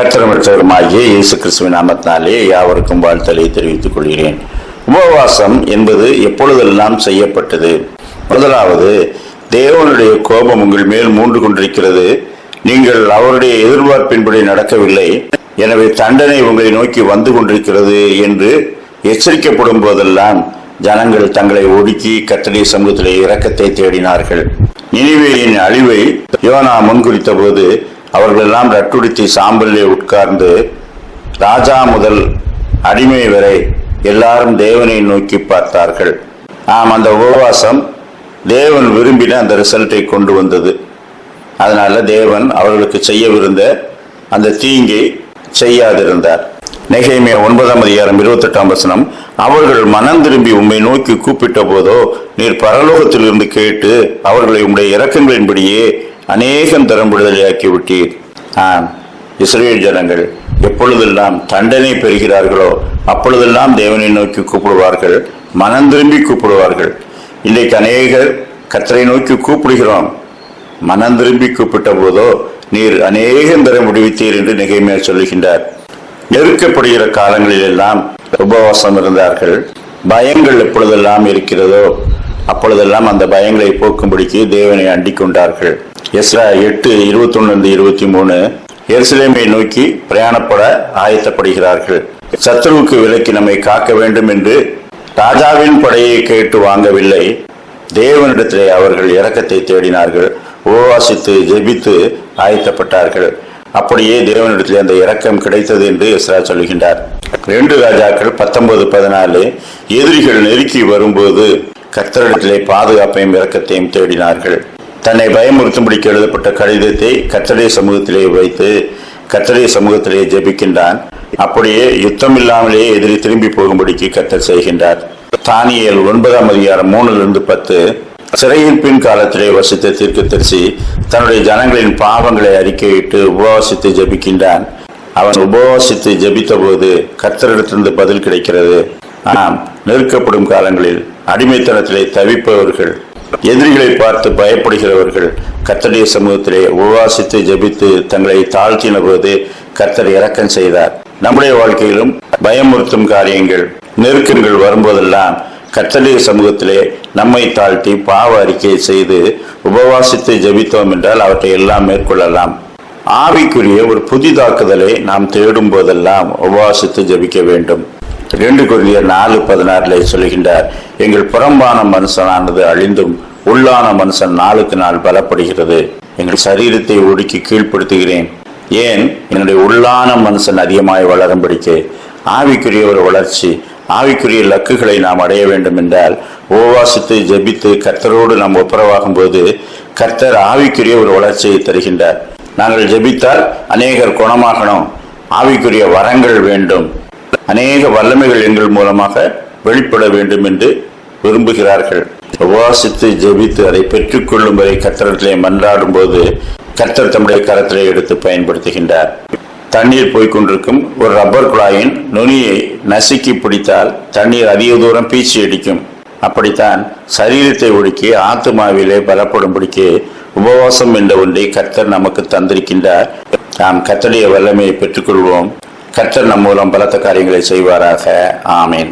கத்திரமற்றவருமாகிய இயேசு கிறிஸ்துவின் நாமத்தினாலே யாவருக்கும் வாழ்த்தலை தெரிவித்துக் கொள்கிறேன். உபவாசம் என்பது எப்பொழுதெல்லாம் செய்யப்பட்டது? முதலாவது தேவனுடைய கோபம் உங்கள் மேல் மூன்று கொண்டிருக்கிறது. நீங்கள் அவருடைய எதிர்பார்ப்பின்படி நடக்கவில்லை. எனவே தண்டனை உங்களை நோக்கி வந்து கொண்டிருக்கிறது என்று எச்சரிக்கப்படும் போதெல்லாம் ஜனங்கள் தங்களை ஒடுக்கி கத்தடி சமூகத்திலே இரக்கத்தை தேடினார்கள். நினைவேயின் அழிவை யோனா முன்குறித்த போது அவர்கள் எல்லாம் ரட்டுடுத்தி சாம்பலிலே உட்கார்ந்து ராஜா முதல் அடிமை வரை எல்லாரும் தேவனை நோக்கி பார்த்தார்கள். ஆம் அந்த உபவாசம் தேவன் விரும்பின அந்த ரிசல்ட்டை கொண்டு வந்தது. அதனால தேவன் அவர்களுக்கு செய்யவிருந்த அந்த தீங்கை செய்யாதிருந்தார். நெகைமே ஒன்பதாம் அதிகாரம் இருபத்தெட்டாம் வசனம் அவர்கள் மனம் திரும்பி உம்மை நோக்கி கூப்பிட்ட போதோ நீர் பரலோகத்திலிருந்து கேட்டு அவர்களை உம்முடைய இரக்கங்களின்படியே அநேகம் தரம் விடுதலையாக்கி ஆம் இஸ்ரேல் ஜனங்கள் எப்பொழுதெல்லாம் தண்டனை பெறுகிறார்களோ அப்பொழுதெல்லாம் தேவனை நோக்கி கூப்பிடுவார்கள் மனம் திரும்பி கூப்பிடுவார்கள். இன்றைக்கு அநேகர் கத்தரை நோக்கி கூப்பிடுகிறோம். மனம் திரும்பி கூப்பிட்ட போதோ நீர் அநேகம் தர விடுவித்தீர் என்று நிகைமையா சொல்லுகின்றார். நெருக்கப்படுகிற காலங்களில் எல்லாம் உபவாசம் இருந்தார்கள். பயங்கள் எப்பொழுதெல்லாம் இருக்கிறதோ அப்பொழுதெல்லாம் அந்த பயங்களை போக்கும்படிக்கு தேவனை அண்டிக் கொண்டார்கள் எஸ்ரா எட்டு இருபத்தொன்னு இருபத்தி மூணு எருசலேமை நோக்கி பிரயாணப்பட ஆயத்தப்படுகிறார்கள். சத்ருவுக்கு விலக்கி நம்மை காக்க வேண்டும் என்று ராஜாவின் படையை கேட்டு வாங்கவில்லை. தேவனிடத்திலே அவர்கள் இரக்கத்தை தேடினார்கள். உபவாசித்து ஜெபித்து ஆயத்தப்பட்டார்கள். அப்படியே தேவனிடத்திலே அந்த இரக்கம் கிடைத்தது என்று எஸ்ரா சொல்கின்றார். ரெண்டு ராஜாக்கள் பத்தொன்பது பதினாலு எதிரிகள் நெருக்கி வரும்போது கர்த்தரிடத்திலே பாதுகாப்பையும் இரக்கத்தையும் தேடினார்கள். தன்னை பயமுறுத்தும்படிக்கு எழுதப்பட்ட கடிதத்தை கத்தடைய சமூகத்திலே வைத்து கத்தடைய சமூகத்திலே ஜெபிக்கின்றான். அப்படியே யுத்தம் இல்லாமலேயே எதிரி திரும்பி போகும்படிக்கு கத்தர் செய்கின்றார். தானியல் ஒன்பதாம் அதிகாரம் மூணுலிருந்து பத்து. சிறையின் பின் காலத்திலே வசித்த தீர்க்கதரிசி தன்னுடைய ஜனங்களின் பாவங்களை அறிக்கையிட்டு உபவாசித்து ஜெபிக்கின்றான். அவன் உபவாசித்து ஜபித்த போது கத்தரிடத்திலிருந்து பதில் கிடைக்கிறது. ஆம் நெருக்கப்படும் காலங்களில் அடிமைத்தனத்திலே தவிப்பவர்கள் எதிரிகளை பார்த்து பயப்படுகிறவர்கள் கத்தடைய சமூகத்திலே உபவாசித்து ஜெபித்து தங்களை தாழ்த்தின போது கத்தர் இரக்கம் செய்தார். நம்முடைய வாழ்க்கையிலும் பயமுறுத்தும் காரியங்கள் நெருக்கங்கள் வரும்போதெல்லாம் கத்தடைய சமூகத்திலே நம்மை தாழ்த்தி பாவ அறிக்கை செய்து உபவாசித்து ஜெபித்தோம் என்றால் அவற்றை எல்லாம் மேற்கொள்ளலாம். ஆவிக்குரிய ஒரு புதிதாக்குதலை நாம் தேடும் போதெல்லாம் உபவாசித்து ஜெபிக்க வேண்டும். ரெண்டு கொரிந்தியர் நாலு பதினாறுல சொல்கின்றார் எங்கள் புறம்பான மனுஷனானது அழிந்தும் உள்ளான மனுஷன் நாளுக்கு நாள் பலப்படுகிறது. எங்கள் சரீரத்தை ஒடுக்கி கீழ்ப்படுத்துகிறேன். ஏன்? என்னுடைய உள்ளான மனுஷன் அதிகமாய் வளரும்படிக்கு. ஆவிக்குரிய ஒரு வளர்ச்சி ஆவிக்குரிய லக்குகளை நாம் அடைய வேண்டும் என்றால் ஓவாசித்து ஜெபித்து கர்த்தரோடு நாம் ஒப்புரவாகும் போது கர்த்தர் ஆவிக்குரிய ஒரு வளர்ச்சியை தருகின்றார். நாங்கள் ஜபித்தால் அநேகர் குணமாகணும். ஆவிக்குரிய வரங்கள் வேண்டும். அநேக வல்லமைகள் எங்கள் மூலமாக வெளிப்பட வேண்டும் என்று விரும்புகிறார்கள். உபவாசித்து ஜெபித்து அதை பெற்றுக்கொள்ளும் வரை கத்தரத்திலே மன்றாடும் போது கத்தர் தம்முடைய கரத்திலே எடுத்து பயன்படுத்துகின்றார். தண்ணீர் போய்கொண்டிருக்கும் ஒரு ரப்பர் குழாயின் நுனியை நசுக்கி பிடித்தால் தண்ணீர் அதிக தூரம் பீச்சி அடிக்கும். அப்படித்தான் சரீரத்தை ஒடுக்கி ஆத்துமாவிலே பலப்படும்படிக்கு உபவாசம் என்ற ஒன்றை கர்த்தர் நமக்கு தந்திருக்கின்றார். நாம் கத்தடைய வல்லமையை பெற்றுக்கொள்வோம். கர்த்தர் நம் மூலம் பலத்த காரியங்களை செய்வாராக. ஆமேன்.